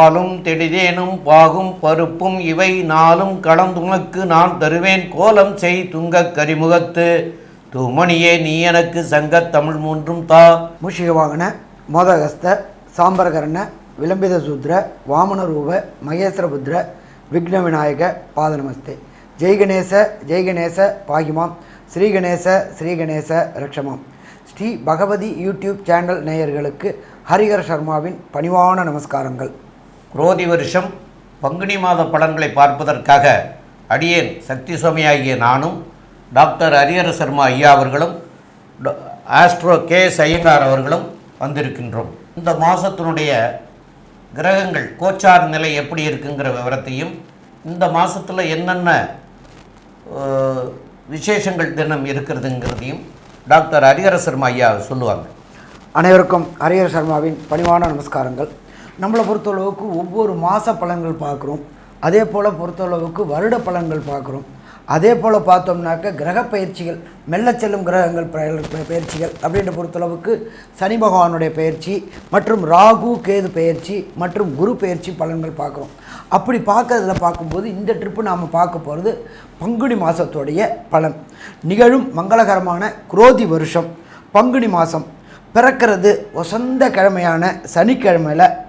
பாலும் தெடிதேனும் பாகும் பருப்பும் இவை நாளும் கலந்துனக்கு நான் தருவேன். கோலம் செய் துங்கக் கரிமுகத்து. தூமணியே நீ எனக்கு சங்கத் தமிழ் மூன்றும் தா. மூஷிகவாகன மோதகஸ்த சாம்பரகரண விளம்பித சூத்ர வாமனரூப மகேஸ்வரபுத்ர விக்ன விநாயக பாதநமஸ்தே ஜெய்கணேச ஜெய்கணேச பாகிமாம். ஸ்ரீகணேச ஸ்ரீகணேச ரக்ஷமாம். ஸ்ரீ பகவதி யூடியூப் சேனல் நேயர்களுக்கு ஹரிஹர் சர்மாவின் பணிவான நமஸ்காரங்கள். குரோதி வருஷம் பங்குனி மாத பலன்களை பார்ப்பதற்காக அடியேன் சக்தி சுவாமியாகிய நானும் டாக்டர் ஹரியர சர்மா ஐயா அவர்களும் ஆஸ்ட்ரோ கே எஸ் ஐயங்கார் அவர்களும் வந்திருக்கின்றோம். இந்த மாதத்தினுடைய கிரகங்கள் கோச்சார் நிலை எப்படி இருக்குங்கிற விவரத்தையும் இந்த மாதத்தில் என்னென்ன விசேஷங்கள் தினம் இருக்கிறதுங்கிறதையும் டாக்டர் ஹரிஹர சர்மா ஐயா சொல்லுவாங்க. அனைவருக்கும் ஹரிஹர சர்மாவின் பணிவான நமஸ்காரங்கள். நம்மளை பொறுத்தளவுக்கு ஒவ்வொரு மாத பலன்கள் பார்க்குறோம். அதே போல் பொறுத்தளவுக்கு வருட பலன்கள் பார்க்குறோம். அதே போல் பார்த்தோம்னாக்க கிரக பயிற்சிகள் மெல்ல செல்லும் கிரகங்கள் பய- பயிற்சிகள் அப்படின்ற பொறுத்தளவுக்கு சனி பகவானுடைய பயிற்சி மற்றும் ராகு கேது பயிற்சி மற்றும் குரு பயிற்சி பலன்கள் பார்க்குறோம். அப்படி பார்க்கறதுல பார்க்கும்போது இந்த ட்ரிப்பு நாம் பார்க்க போகிறது பங்குனி மாதத்துடைய பலன். நிகழும் மங்களகரமான குரோதி வருஷம் பங்குனி மாதம் பிறக்கிறது வசந்த கிழமையான சனிக்கிழமையில்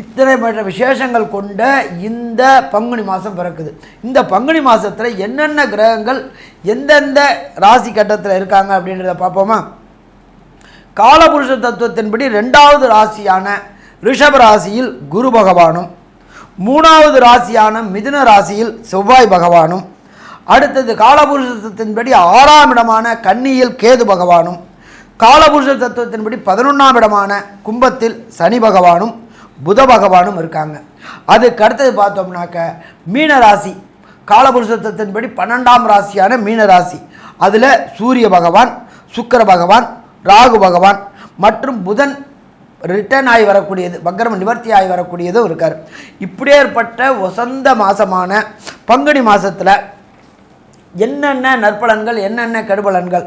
இத்தனை மற்ற விசேஷங்கள் கொண்ட இந்த பங்குனி மாதம் பிறக்குது. இந்த பங்குனி மாதத்தில் என்னென்ன கிரகங்கள் எந்தெந்த ராசி கட்டத்தில் இருக்காங்க அப்படின்றத பார்ப்போமா? காலபுருஷ தத்துவத்தின்படி ரெண்டாவது ராசியான ரிஷப ராசியில் குரு பகவானும் மூணாவது ராசியான மிதுன ராசியில் செவ்வாய் பகவானும் அடுத்தது காலபுருஷ தத்துவத்தின்படி ஆறாம் இடமான கன்னியில் கேது பகவானும் காலபுருஷ தத்துவத்தின்படி பதினொன்றாம் இடமான கும்பத்தில் சனி பகவானும் புத பகவானும் இருக்காங்க. அதுக்கு அடுத்தது பார்த்தோம்னாக்க மீனராசி காலபுருஷத்தின்படி பன்னெண்டாம் ராசியான மீனராசி அதில் சூரிய பகவான் சுக்கிர பகவான் ராகு பகவான் மற்றும் புதன் ரிட்டர்ன் ஆகி வரக்கூடியது பக்ரம நிவர்த்தி ஆகி வரக்கூடியதும் இருக்கார். இப்படியேற்பட்ட வசந்த மாதமான பங்குனி மாதத்தில் என்னென்ன நற்பலன்கள் என்னென்ன கெடுபலன்கள்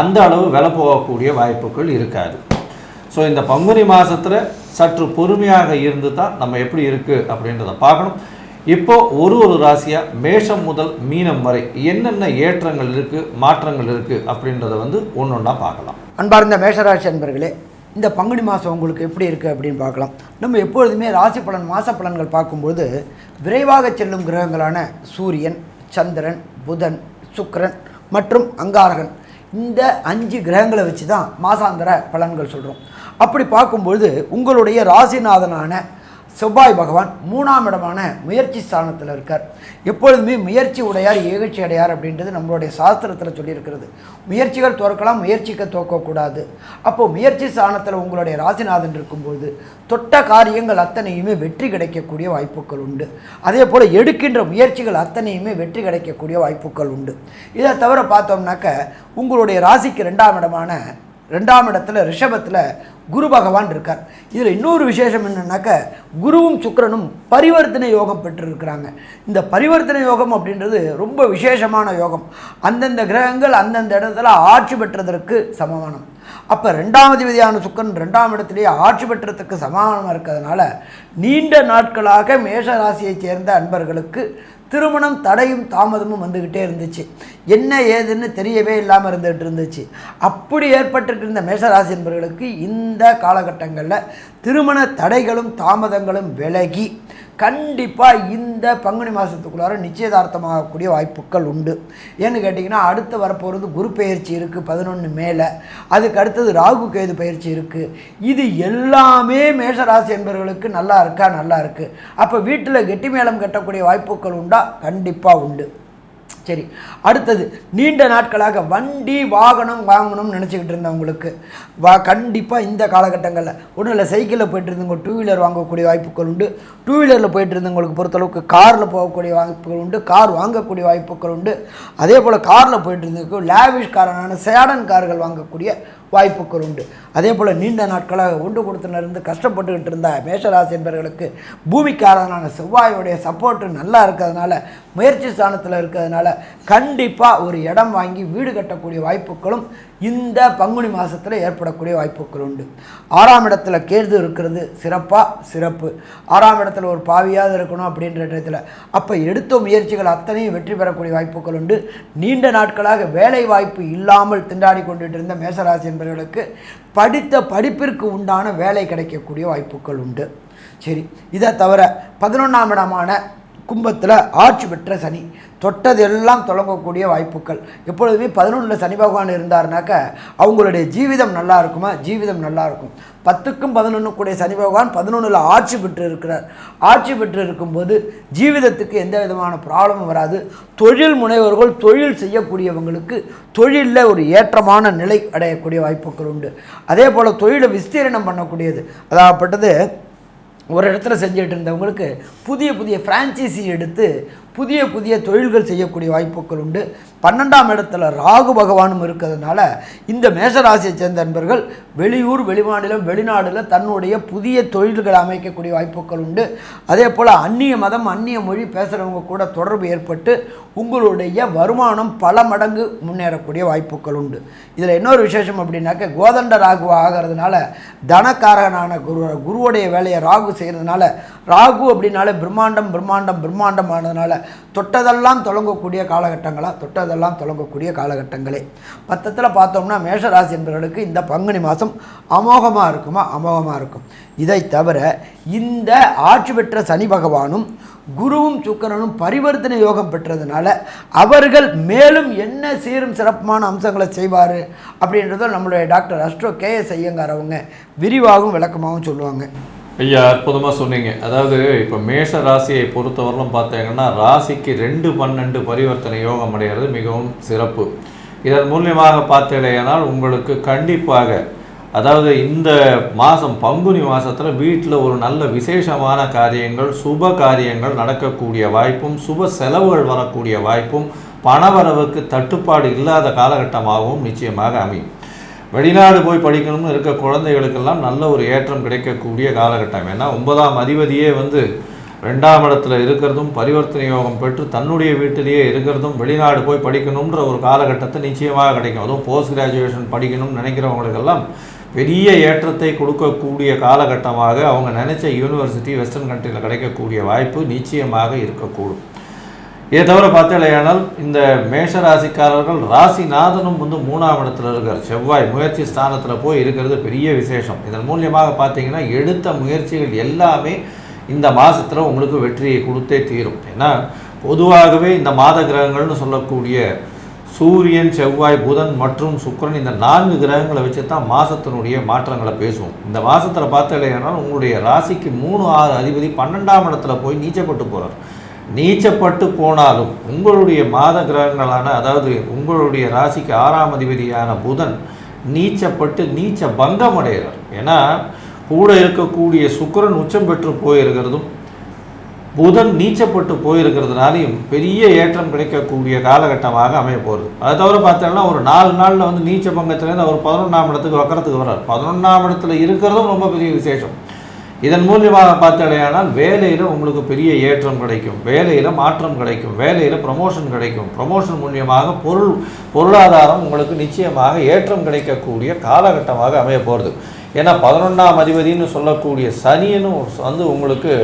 அந்த அளவு விலை போகக்கூடிய வாய்ப்புகள் இருக்காது. ஸோ இந்த பங்குனி மாதத்தில் சற்று பொறுமையாக இருந்து தான் நம்ம எப்படி இருக்குது அப்படின்றத பார்க்கணும். இப்போ ஒரு ஒரு ராசியாக மேஷம் முதல் மீனம் வரை என்னென்ன ஏற்றங்கள் இருக்குது மாற்றங்கள் இருக்குது அப்படின்றத வந்து ஒன்று ஒன்றா பார்க்கலாம். அன்பார்ந்த மேஷராசி அன்பர்களே இந்த பங்குனி மாதம் உங்களுக்கு எப்படி இருக்குது அப்படின்னு பார்க்கலாம். நம்ம எப்பொழுதுமே ராசி பலன் மாத பலன்கள் பார்க்கும்போது விரைவாக செல்லும் கிரகங்களான சூரியன் சந்திரன் புதன் சுக்கரன் மற்றும் அங்காரகன். இந்த அஞ்சு கிரகங்களை வச்சு தான் மாசாந்திர பலன்கள் சொல்கிறோம் அப்படி பார்க்கும்பொழுது உங்களுடைய ராசிநாதனான செவ்வாய் பகவான் மூணாம் இடமான முயற்சி ஸ்தானத்தில் இருக்கார். எப்பொழுதுமே முயற்சி உடையார் ஏகழ்ச்சி அடையார் அப்படின்றது நம்மளுடைய சாஸ்திரத்தில் சொல்லியிருக்கிறது. முயற்சிகள் துறக்கலாம் முயற்சிக்க துவக்கக்கூடாது. அப்போது முயற்சி ஸ்தானத்தில் உங்களுடைய ராசிநாதன் இருக்கும்போது தொட்ட காரியங்கள் அத்தனையுமே வெற்றி கிடைக்கக்கூடிய வாய்ப்புகள் உண்டு. அதே போல் எடுக்கின்ற முயற்சிகள் அத்தனையுமே வெற்றி கிடைக்கக்கூடிய வாய்ப்புகள் உண்டு. இதை தவிர பார்த்தோம்னாக்க உங்களுடைய ராசிக்கு ரெண்டாம் இடமான ரெண்டாம் இடத்துல ரிஷபத்தில் குரு பகவான் இருக்கார். இதில் இன்னொரு விசேஷம் என்னென்னாக்க குருவும் சுக்கிரனும் பரிவர்த்தனை யோகம் பெற்றிருக்கிறாங்க. இந்த பரிவர்த்தனை யோகம் அப்படின்றது ரொம்ப விசேஷமான யோகம். அந்தந்த கிரகங்கள் அந்தந்த இடத்துல ஆட்சி பெற்றதற்கு சமமானம். அப்போ ரெண்டாவது விதியான சுக்கரன் ரெண்டாம் இடத்துலேயே ஆட்சி பெற்றதுக்கு சமானமாக இருக்கிறதுனால நீண்ட நாட்களாக மேஷ ராசியைச் சேர்ந்த அன்பர்களுக்கு திருமணம் தடையும் தாமதமும் வந்துக்கிட்டே இருந்துச்சு. என்ன ஏதுன்னு தெரியவே இல்லாமல் இருந்துகிட்டு இருந்துச்சு. அப்படி ஏற்பட்டுட்டு இருந்த மேஷராசி என்பவர்களுக்கு இந்த காலகட்டங்களில் திருமண தடைகளும் தாமதங்களும் விலகி கண்டிப்பாக இந்த பங்குனி மாதத்துக்குள்ளார நிச்சயதார்த்தமாகக்கூடிய வாய்ப்புகள் உண்டு. ஏன்னு கேட்டிங்கன்னா அடுத்து வரப்போகிறது குரு பயிற்சி இருக்குது பதினொன்று மேலே. அதுக்கு அடுத்தது ராகு கேது பயிற்சி இருக்குது இது எல்லாமே மேஷராசி என்பவர்களுக்கு நல்லா இருக்கா? நல்லா இருக்குது அப்போ வீட்டில் கெட்டி மேளம் கட்டக்கூடிய வாய்ப்புகள் உண்டா? கண்டிப்பாக உண்டு. சரி அடுத்தது நீண்ட நாட்களாக வண்டி வாகனம் வாங்கணும்னு நினச்சிக்கிட்டு இருந்தவங்களுக்கு வா கண்டிப்பாக இந்த காலகட்டங்களில் ஒன்றும் இல்லை சைக்கிளில் போயிட்டு இருந்தவங்க டூ வீலர் வாங்கக்கூடிய வாய்ப்புகள் உண்டு. டூ வீலரில் போயிட்டு இருந்தவங்களுக்கு பொறுத்தளவுக்கு காரில் போகக்கூடிய வாய்ப்புகள் உண்டு. கார் வாங்கக்கூடிய வாய்ப்புகள் உண்டு. அதே போல் காரில் போயிட்டு இருந்தவங்களுக்கு லேவிஷ் காரான சேடன் கார்கள் வாங்கக்கூடிய வாய்ப்புகள் உண்டு. அதே போல் நீண்ட நாட்களாக ஒன்று கொடுத்துனிருந்து கஷ்டப்பட்டுக்கிட்டு இருந்த மேஷராசி என்பவர்களுக்கு பூமிக்காரனான செவ்வாயுடைய சப்போர்ட்டு நல்லா இருக்கிறதுனால முயற்சி ஸ்தானத்தில் இருக்கிறதுனால கண்டிப்பாக ஒரு இடம் வாங்கி வீடு கட்டக்கூடிய வாய்ப்புகளும் இந்த பங்குனி மாதத்தில் ஏற்படக்கூடிய வாய்ப்புகள் உண்டு. ஆறாம் இடத்துல கேது இருக்கிறது சிறப்பாக சிறப்பு. ஆறாம் இடத்துல ஒரு பாவியாவது இருக்கணும் அப்படின்ற இடத்துல அப்போ எடுத்த முயற்சிகள் அத்தனையும் வெற்றி பெறக்கூடிய வாய்ப்புகள் உண்டு. நீண்ட நாட்களாக வேலை வாய்ப்பு இல்லாமல் திண்டாடி கொண்டுட்டு இருந்த மேசராசி என்பவர்களுக்கு படித்த படிப்பிற்கு உண்டான வேலை கிடைக்கக்கூடிய வாய்ப்புகள் உண்டு. சரி இதை தவிர பதினொன்றாம் இடமான கும்பத்தில் ஆட்சி பெற்ற சனி. தொட்டதெல்லாம் தொடங்கக்கூடிய வாய்ப்புகள். எப்பொழுதுமே பதினொன்றில் சனி பகவான் இருந்தாருனாக்க அவங்களுடைய ஜீவிதம் நல்லா இருக்குமா? ஜீவிதம் நல்லா இருக்கும். பத்துக்கும் பதினொன்று கூடிய சனி பகவான் பதினொன்றில் ஆட்சி பெற்று இருக்கிறார் ஆட்சி பெற்று இருக்கும்போது ஜீவிதத்துக்கு எந்த விதமான ப்ராப்ளமும் வராது. தொழில் முனைவர்கள் தொழில் செய்யக்கூடியவங்களுக்கு தொழிலில் ஒரு ஏற்றமான நிலை அடையக்கூடிய வாய்ப்புகள் உண்டு. அதே போல் தொழிலை விஸ்தீரணம் பண்ணக்கூடியது. அதாகப்பட்டது ஒரு இடத்துல செஞ்சுட்டு இருந்தவங்களுக்கு புதிய புதிய ஃப்ரான்ச்சைசி எடுத்து புதிய புதிய தொழில்கள் செய்யக்கூடிய வாய்ப்புகள் உண்டு. பன்னெண்டாம் இடத்துல ராகு பகவானும் இருக்கிறதுனால இந்த மேஷராசியை சேர்ந்த நண்பர்கள் வெளியூர் வெளிமாநிலம் வெளிநாடில் தன்னுடைய புதிய தொழில்கள் அமைக்கக்கூடிய வாய்ப்புகள் உண்டு. அதே போல் அந்நிய மதம் அந்நிய மொழி பேசுகிறவங்க கூட தொடர்பு ஏற்பட்டு உங்களுடைய வருமானம் பல மடங்கு முன்னேறக்கூடிய வாய்ப்புகள் உண்டு. இதில் இன்னொரு விசேஷம் அப்படின்னாக்க கோதண்ட ராகு ஆகிறதுனால தனக்காரகனான குரு குருவுடைய வேலையை ராகு செய்கிறதுனால ராகு அப்படின்னாலே பிரம்மாண்டம் பிரம்மாண்டம் பிரம்மாண்டம் ஆனதுனால தொட்டதெல்லாம் தொடங்கக்கூடிய காலகட்டங்களாக தொட்டதெல்லாம் தொடங்கக்கூடிய காலகட்டங்களே. பத்தத்தில் பார்த்தோம்னா மேஷராசி என்பவர்களுக்கு இந்த பங்குனி மாதம் அமோகமாக இருக்குமா? அமோகமாக இருக்கும். இதை தவிர இந்த ஆட்சி பெற்ற சனி பகவானும் குருவும் சுக்கரனும் பரிவர்த்தனை யோகம் பெற்றதுனால அவர்கள் மேலும் என்ன சீரும் சிறப்பான அம்சங்களை செய்வார் அப்படின்றத நம்மளுடைய doctor astro K S Iyengar அவங்க விரிவாகவும் விளக்கமாகவும் சொல்லுவாங்க. ஐயா அற்புதமாக சொன்னீங்க. அதாவது இப்போ மேஷ ராசியை பொறுத்தவரையிலும் பார்த்தீங்கன்னா ராசிக்கு ரெண்டு பன்னெண்டு பரிவர்த்தனை யோகம் அடைகிறது மிகவும் சிறப்பு. இதன் மூலியமாக பார்த்தீங்கன்னா உங்களுக்கு கண்டிப்பாக அதாவது இந்த மாதம் பங்குனி மாதத்தில் வீட்டில் ஒரு நல்ல விசேஷமான காரியங்கள் சுப காரியங்கள் நடக்கக்கூடிய வாய்ப்பும் சுப செலவுகள் வரக்கூடிய வாய்ப்பும் பணவரவுக்கு தட்டுப்பாடு இல்லாத காலகட்டமாகவும் நிச்சயமாக அமையும். வெளிநாடு போய் படிக்கணும்னு இருக்க குழந்தைகளுக்கெல்லாம் நல்ல ஒரு ஏற்றம் கிடைக்கக்கூடிய காலகட்டம். ஏன்னா ஒன்பதாம் அதிபதியே வந்து ரெண்டாம் இடத்துல இருக்கிறதும் பரிவர்த்தனை யோகம் பெற்று தன்னுடைய வீட்டிலேயே இருக்கிறதும் வெளிநாடு போய் படிக்கணுன்ற ஒரு காலகட்டத்தை நிச்சயமாக கிடைக்கும். அதுவும் போஸ்ட் கிராஜுவேஷன் படிக்கணும்னு நினைக்கிறவங்களுக்கெல்லாம் பெரிய ஏற்றத்தை கொடுக்கக்கூடிய காலகட்டமாக அவங்க நினைச்ச யூனிவர்சிட்டி வெஸ்டர்ன் கண்ட்ரியில் கிடைக்கக்கூடிய வாய்ப்பு நிச்சயமாக இருக்கக்கூடும். இதை தவிர பார்த்தாலேயானால் இந்த மேஷ ராசிக்காரர்கள் ராசிநாதனும் வந்து மூணாம் இடத்துல இருக்கார். செவ்வாய் முயற்சி ஸ்தானத்தில் போய் இருக்கிறது பெரிய விசேஷம். இதன் மூலியமாக பார்த்தீங்கன்னா எடுத்த முயற்சிகள் எல்லாமே இந்த மாதத்தில் உங்களுக்கு வெற்றியை கொடுத்தே தீரும். ஏன்னா பொதுவாகவே இந்த மாத கிரகங்கள்னு சொல்லக்கூடிய சூரியன் செவ்வாய் புதன் மற்றும் சுக்கிரன் இந்த நான்கு கிரகங்களை வச்சு தான் மாதத்தினுடைய மாற்றங்களை பேசுவோம். இந்த மாதத்தில் பார்த்தீங்கன்னா உங்களுடைய ராசிக்கு மூணு ஆறு அதிபதி பன்னெண்டாம் இடத்துல போய் நீச்சப்பட்டு போகிறார் நீச்சப்பட்டு போனாலும் உங்களுடைய மாத கிரகங்களான அதாவது உங்களுடைய ராசிக்கு ஆறாம் அதிபதியான புதன் நீச்சப்பட்டு நீச்ச பங்கம் அடைகிறார். ஏன்னா கூட இருக்கக்கூடிய சுக்கிரன் உச்சம் பெற்று போயிருக்கிறதும் புதன் நீச்சப்பட்டு போயிருக்கிறதுனாலையும் பெரிய ஏற்றம் கிடைக்கக்கூடிய காலகட்டமாக அமைய போகிறது அதை தவிர பார்த்தோம்னா ஒரு நாலு நாளில் வந்து நீச்ச பங்கத்துலேருந்து அவர் பதினொன்றாம் இடத்துக்கு வக்கரத்துக்கு வர்றார். பதினொன்றாம் இடத்துல இருக்கிறதும் ரொம்ப பெரிய விசேஷம். இதன் மூலியமாக பார்த்தடையானால் வேலையில் உங்களுக்கு பெரிய ஏற்றம் கிடைக்கும். வேலையில் மாற்றம் கிடைக்கும். வேலையில் ப்ரமோஷன் கிடைக்கும். ப்ரமோஷன் மூலியமாக பொருள் பொருளாதாரம் உங்களுக்கு நிச்சயமாக ஏற்றம் கிடைக்கக்கூடிய காலகட்டமாக அமைய போகிறது ஏன்னா பதினொன்றாம் அதிபதினு சொல்லக்கூடிய சனியனும் வந்து உங்களுக்கு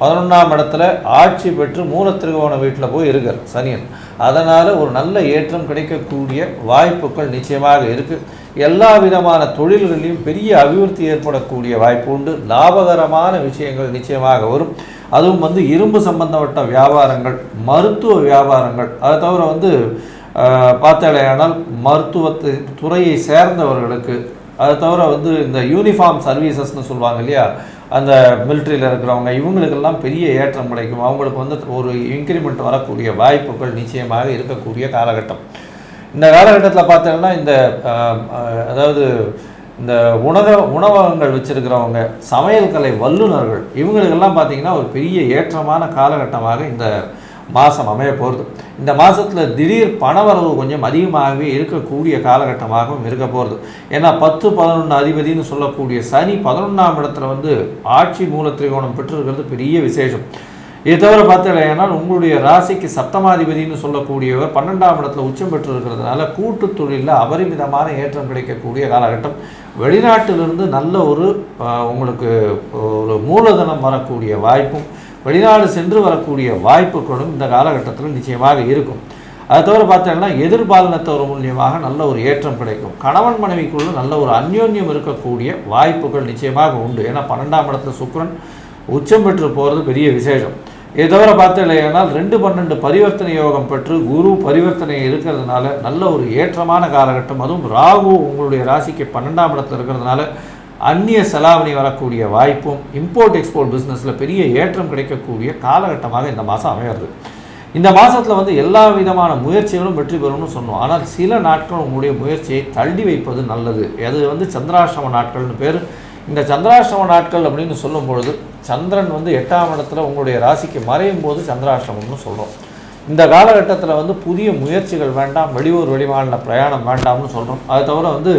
பதினொன்றாம் இடத்துல ஆட்சி பெற்று மூல திருகோண வீட்டில் போய் இருக்கார் சனியன். அதனால் ஒரு நல்ல ஏற்றம் கிடைக்கக்கூடிய வாய்ப்புகள் நிச்சயமாக இருக்குது எல்லா விதமான தொழில்களிலும் பெரிய அபிவிருத்தி ஏற்படக்கூடிய வாய்ப்பு உண்டு. லாபகரமான விஷயங்கள் நிச்சயமாக வரும். அதுவும் வந்து இரும்பு சம்பந்தப்பட்ட வியாபாரங்கள் மருத்துவ வியாபாரங்கள். அதை தவிர வந்து பார்த்தாலேயானால் மருத்துவத்து துறையை சேர்ந்தவர்களுக்கு அதை தவிர வந்து இந்த யூனிஃபார்ம் சர்வீசஸ்னு சொல்லுவாங்க இல்லையா? அந்த மிலிட்ரியில் இருக்கிறவங்க இவங்களுக்கெல்லாம் பெரிய ஏற்றம் கிடைக்கும். அவங்களுக்கு வந்து ஒரு இன்க்ரிமெண்ட் வரக்கூடிய வாய்ப்புகள் நிச்சயமாக இருக்கக்கூடிய காலகட்டம். இந்த காலகட்டத்தில் பார்த்தோம்னா இந்த அதாவது இந்த உணவ உணவகங்கள் வச்சுருக்கிறவங்க சமையல் கலை வல்லுநர்கள் இவங்களுக்கெல்லாம் பார்த்தீங்கன்னா ஒரு பெரிய ஏற்றமான காலகட்டமாக இந்த மாதம் அமைய போகிறது இந்த மாதத்தில் திடீர் பணவரவு கொஞ்சம் அதிகமாகவே இருக்கக்கூடிய காலகட்டமாகவும் இருக்க போகிறது ஏன்னா பத்து பதினொன்று அதிபதினு சொல்லக்கூடிய சனி பதினொன்றாம் இடத்துல வந்து ஆட்சி மூல திரிகோணம் பெற்றிருக்கிறது பெரிய விசேஷம். இதை தவிர பார்த்தீங்கன்னா உங்களுடைய ராசிக்கு சப்தமாதிபதினு சொல்லக்கூடியவர் பன்னெண்டாம் இடத்துல உச்சம் பெற்று இருக்கிறதுனால கூட்டு தொழிலில் அபரிமிதமான ஏற்றம் கிடைக்கக்கூடிய காலகட்டம். வெளிநாட்டிலிருந்து நல்ல ஒரு உங்களுக்கு ஒரு மூலதனம் வரக்கூடிய வாய்ப்பும் வெளிநாடு சென்று வரக்கூடிய வாய்ப்புகளும் இந்த காலகட்டத்தில் நிச்சயமாக இருக்கும். அதை தவிர பார்த்தீங்கன்னா எதிர்பாலினத்தவர் மூலியமாக நல்ல ஒரு ஏற்றம் கிடைக்கும். கணவன் மனைவிக்குள்ள நல்ல ஒரு அந்யோன்யம் இருக்கக்கூடிய வாய்ப்புகள் நிச்சயமாக உண்டு. ஏன்னா பன்னெண்டாம் இடத்துல சுக்கிரன் உச்சம் பெற்று போகிறது பெரிய விசேஷம். இதை தவிர பார்த்தீங்கன்னா ரெண்டு பன்னெண்டு பரிவர்த்தனை யோகம் பெற்று குரு பரிவர்த்தனை இருக்கிறதுனால நல்ல ஒரு ஏற்றமான காலகட்டம். அதுவும் ராகு உங்களுடைய ராசிக்கு பன்னெண்டாம் இடத்துல இருக்கிறதுனால அந்நிய செலாவணி வரக்கூடிய வாய்ப்பும் இம்போர்ட் எக்ஸ்போர்ட் பிஸ்னஸில் பெரிய ஏற்றம் கிடைக்கக்கூடிய காலகட்டமாக இந்த மாதம் அமையிறது. இந்த மாதத்தில் வந்து எல்லா விதமான முயற்சிகளும் வெற்றி பெறும்னு சொன்னோம். ஆனால் சில நாட்கள் உங்களுடைய முயற்சியை தள்ளி வைப்பது நல்லது. அது வந்து சந்திராசிரம நாட்கள்னு பேர். இந்த சந்திராசிரம நாட்கள் அப்படின்னு சொல்லும் பொழுது சந்திரன் வந்து எட்டாம் இடத்துல உங்களுடைய ராசிக்கு மறையும் போது சந்திராசிரமம்னு சொல்கிறோம் இந்த காலகட்டத்தில் வந்து புதிய முயற்சிகள் வேண்டாம் வெளியூர் வெளிமாநில பிரயாணம் வேண்டாம்னு சொல்கிறோம் அது தவிர வந்து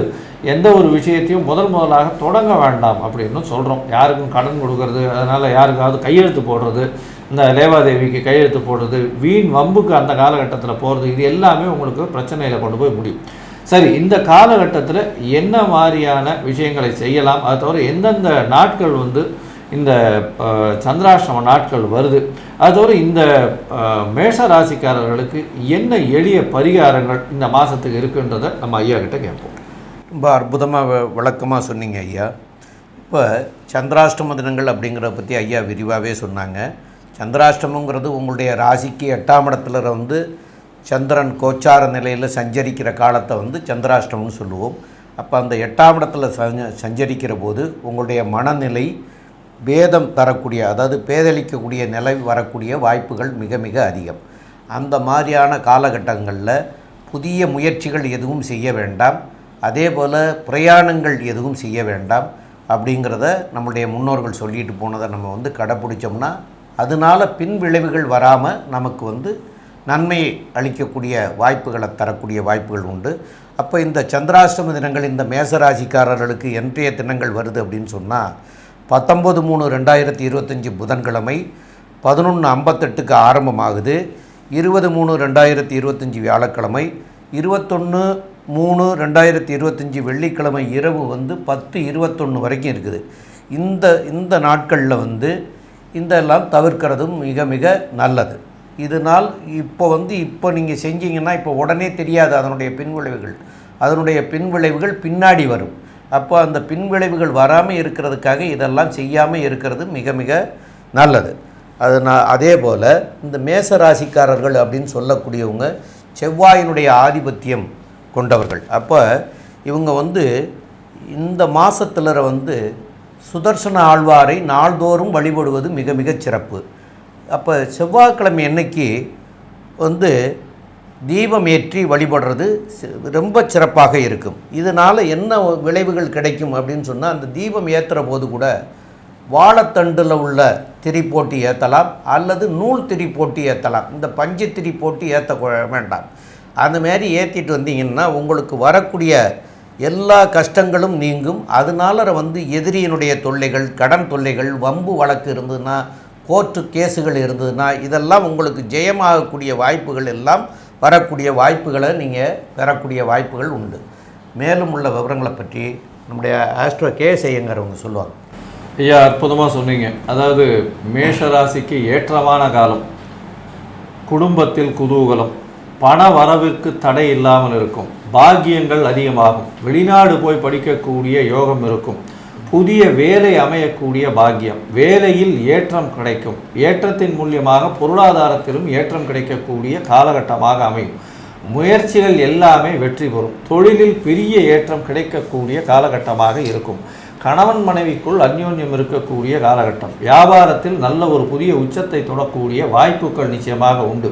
எந்த ஒரு விஷயத்தையும் முதல் முதலாக தொடங்க வேண்டாம் அப்படின்னு சொல்கிறோம் யாருக்கும் கடன் கொடுக்கறது அதனால் யாருக்காவது கையெழுத்து போடுறது இந்த லேவாதேவிக்கு கையெழுத்து போடுறது வீண் வம்புக்கு அந்த காலகட்டத்தில் போகிறது இது எல்லாமே உங்களுக்கு பிரச்சனையில் கொண்டு போய் முடியும். சரி இந்த காலகட்டத்தில் என்ன மாதிரியான விஷயங்களை செய்யலாம்? அது தவிர எந்தெந்த நாட்கள் வந்து இந்த சந்திராஷ்டம நாட்கள் வருது. அதோடு இந்த மேஷ ராசிக்காரர்களுக்கு என்ன எளிய பரிகாரங்கள் இந்த மாதத்துக்கு இருக்குன்றதை நம்ம ஐயா கிட்ட கேட்போம். ரொம்ப அற்புதமாக விளக்கமாக சொன்னீங்க ஐயா. இப்போ சந்திராஷ்டம தினங்கள் அப்படிங்கிறத பற்றி ஐயா விரிவாகவே சொன்னாங்க. சந்திராஷ்டமங்கிறது உங்களுடைய ராசிக்கு எட்டாம் இடத்துல வந்து சந்திரன் கோச்சார நிலையில் சஞ்சரிக்கிற காலத்தை வந்து சந்திராஷ்டமம்னு சொல்லுவோம். அப்போ அந்த எட்டாம் இடத்துல சஞ்ச சஞ்சரிக்கிற போது உங்களுடைய மனநிலை பேதம் தரக்கூடிய அதாவது பேதளிக்கக்கூடிய நிலை வரக்கூடிய வாய்ப்புகள் மிக மிக அதிகம். அந்த மாதிரியான காலகட்டங்களில் புதிய முயற்சிகள் எதுவும் செய்ய வேண்டாம். அதே போல் பிரயாணங்கள் எதுவும் செய்ய வேண்டாம். அப்படிங்கிறத நம்முடைய முன்னோர்கள் சொல்லிட்டு போனதை நம்ம வந்து கடைப்பிடிச்சோம்னா அதனால் பின் விளைவுகள் வராமல் நமக்கு வந்து நன்மையை அளிக்கக்கூடிய வாய்ப்புகளை தரக்கூடிய வாய்ப்புகள் உண்டு. அப்போ இந்த சந்திராஷ்டம தினங்கள் இந்த மேசராசிக்காரர்களுக்கு என்றைய தினங்கள் வருது அப்படின்னு சொன்னால் பத்தொம்பது மூணு ரெண்டாயிரத்தி இருபத்தஞ்சி புதன்கிழமை பதினொன்று ஐம்பத்தெட்டுக்கு ஆரம்பமாகுது. இருபது மூணு ரெண்டாயிரத்தி இருபத்தஞ்சி வியாழக்கிழமை இருபத்தொன்று மூணு ரெண்டாயிரத்தி இருபத்தஞ்சி வெள்ளிக்கிழமை இரவு வந்து பத்து இருபத்தொன்று வரைக்கும் இருக்குது. இந்த இந்த நாட்களில் வந்து இந்த எல்லாம் தவிர்க்கிறதும் மிக மிக நல்லது. இதனால் இப்போ வந்து இப்போ நீங்கள் செஞ்சீங்கன்னா இப்போ உடனே தெரியாது அதனுடைய பின்விளைவுகள். அதனுடைய பின்விளைவுகள் பின்னாடி வரும். அப்போ அந்த பின்விளைவுகள் வராமல் இருக்கிறதுக்காக இதெல்லாம் செய்யாமல் இருக்கிறது மிக மிக நல்லது. அது நான் அதே போல் இந்த மேச ராசிக்காரர்கள் அப்படின்னு சொல்லக்கூடியவங்க செவ்வாயினுடைய ஆதிபத்தியம் கொண்டவர்கள். அப்போ இவங்க வந்து இந்த மாதத்தில் வந்து சுதர்சன ஆழ்வாரை நாள்தோறும் வழிபடுவது மிக மிக சிறப்பு. அப்போ செவ்வாய்க்கிழமை அன்னைக்கு வந்து தீபம் ஏற்றி வழிபடுறது ரொம்ப சிறப்பாக இருக்கும். இதனால் என்ன விளைவுகள் கிடைக்கும் அப்படின்னு சொன்னால் அந்த தீபம் ஏற்றுற போது கூட வாழைத்தண்டில் உள்ள திரி போட்டி ஏற்றலாம் அல்லது நூல் திரி போட்டி ஏற்றலாம் இந்த பஞ்சு திரி போட்டி ஏற்ற வேண்டாம். அந்த மாதிரி ஏற்றிட்டு வந்தீங்கன்னா உங்களுக்கு வரக்கூடிய எல்லா கஷ்டங்களும் நீங்கும். அதனால வந்து எதிரியினுடைய தொல்லைகள் கடன் தொல்லைகள் வம்பு வழக்கு இருந்ததுன்னா கோர்ட்டு கேஸுகள் இருந்ததுன்னா இதெல்லாம் உங்களுக்கு ஜெயமாகக்கூடிய வாய்ப்புகள் எல்லாம் வரக்கூடிய வாய்ப்புகளை நீங்கள் பெறக்கூடிய வாய்ப்புகள் உண்டு. மேலும் உள்ள விவரங்களை பற்றி நம்முடைய ஆஸ்ட்ரோ கே செய்யுங்கிறவங்க சொல்லுவாங்க. ஐயா அற்புதமாக சொன்னீங்க. அதாவது மேஷ ராசிக்கு ஏற்றமான காலம். குடும்பத்தில் குதூகலம். பண வரவிற்கு தடை இல்லாமல் இருக்கும். பாக்கியங்கள் அதிகமாகும். வெளிநாடு போய் படிக்கக்கூடிய யோகம் இருக்கும். புதிய வேலை அமையக்கூடிய பாக்கியம். வேலையில் ஏற்றம் கிடைக்கும். ஏற்றத்தின் மூலியமாக பொருளாதாரத்திலும் ஏற்றம் கிடைக்கக்கூடிய காலகட்டமாக அமையும். முயற்சிகள் எல்லாமே வெற்றி பெறும். தொழிலில் பெரிய ஏற்றம் கிடைக்கக்கூடிய காலகட்டமாக இருக்கும். கணவன் மனைவிக்குள் அந்யோன்யம் இருக்கக்கூடிய காலகட்டம். வியாபாரத்தில் நல்ல ஒரு புதிய உச்சத்தை தொடக்கூடிய வாய்ப்புகள் நிச்சயமாக உண்டு.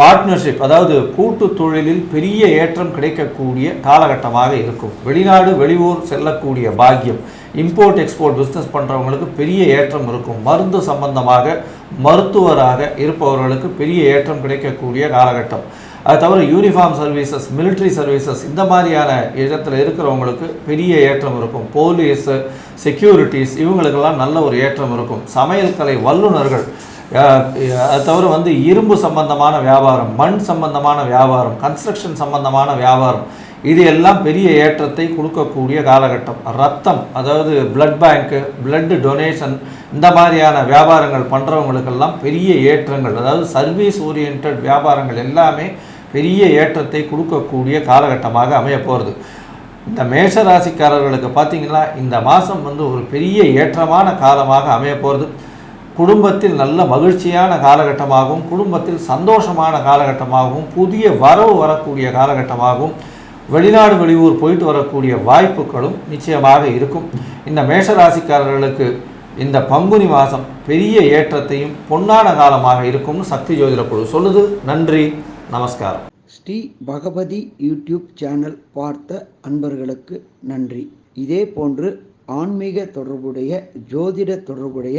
பார்ட்னர்ஷிப் அதாவது கூட்டு தொழிலில் பெரிய ஏற்றம் கிடைக்கக்கூடிய காலகட்டமாக இருக்கும். வெளிநாடு வெளியூர் செல்லக்கூடிய பாக்கியம். இம்போர்ட் எக்ஸ்போர்ட் பிஸ்னஸ் பண்ணுறவங்களுக்கு பெரிய ஏற்றம் இருக்கும். மருந்து சம்பந்தமாக மருத்துவராக இருப்பவர்களுக்கு பெரிய ஏற்றம் கிடைக்கக்கூடிய காலகட்டம். அது தவிர யூனிஃபார்ம் சர்வீசஸ் மிலிட்ரி சர்வீசஸ் இந்த மாதிரியான இடத்துல இருக்கிறவங்களுக்கு பெரிய ஏற்றம் இருக்கும். போலீஸு செக்யூரிட்டிஸ் இவங்களுக்கெல்லாம் நல்ல ஒரு ஏற்றம் இருக்கும். சமையல் கலை வல்லுநர்கள் அது தவிர வந்து இரும்பு சம்பந்தமான வியாபாரம் மண் சம்பந்தமான வியாபாரம் கன்ஸ்ட்ரக்ஷன் சம்பந்தமான வியாபாரம் இது எல்லாம் பெரிய ஏற்றத்தை கொடுக்கக்கூடிய காலகட்டம். ரத்தம் அதாவது பிளட் பேங்க்கு பிளட் டொனேஷன் இந்த மாதிரியான வியாபாரங்கள் பண்ணுறவங்களுக்கெல்லாம் பெரிய ஏற்றங்கள். அதாவது சர்வீஸ் ஓரியன்ட் வியாபாரங்கள் எல்லாமே பெரிய ஏற்றத்தை கொடுக்கக்கூடிய காலகட்டமாக அமைய போகிறது இந்த மேஷ ராசிக்காரர்களுக்கு பார்த்தீங்கன்னா இந்த மாதம் வந்து ஒரு பெரிய ஏற்றமான காலமாக அமைய போகிறது குடும்பத்தில் நல்ல மகிழ்ச்சியான காலகட்டமாகவும் குடும்பத்தில் சந்தோஷமான காலகட்டமாகவும் புதிய வரவு வரக்கூடிய காலகட்டமாகவும் வெளிநாடு வெளியூர் போயிட்டு வரக்கூடிய வாய்ப்புகளும் நிச்சயமாக இருக்கும். இந்த மேஷராசிக்காரர்களுக்கு இந்த பங்குனி மாதம் பெரிய ஏற்றத்தையும் பொன்னான காலமாக இருக்கும்னு சக்தி ஜோதிட குழு சொல்லுது. நன்றி நமஸ்காரம். ஸ்ரீ பகவதி யூடியூப் சேனல் பார்த்த அன்பர்களுக்கு நன்றி. இதே போன்று ஆன்மீக தொடர்புடைய ஜோதிட தொடர்புடைய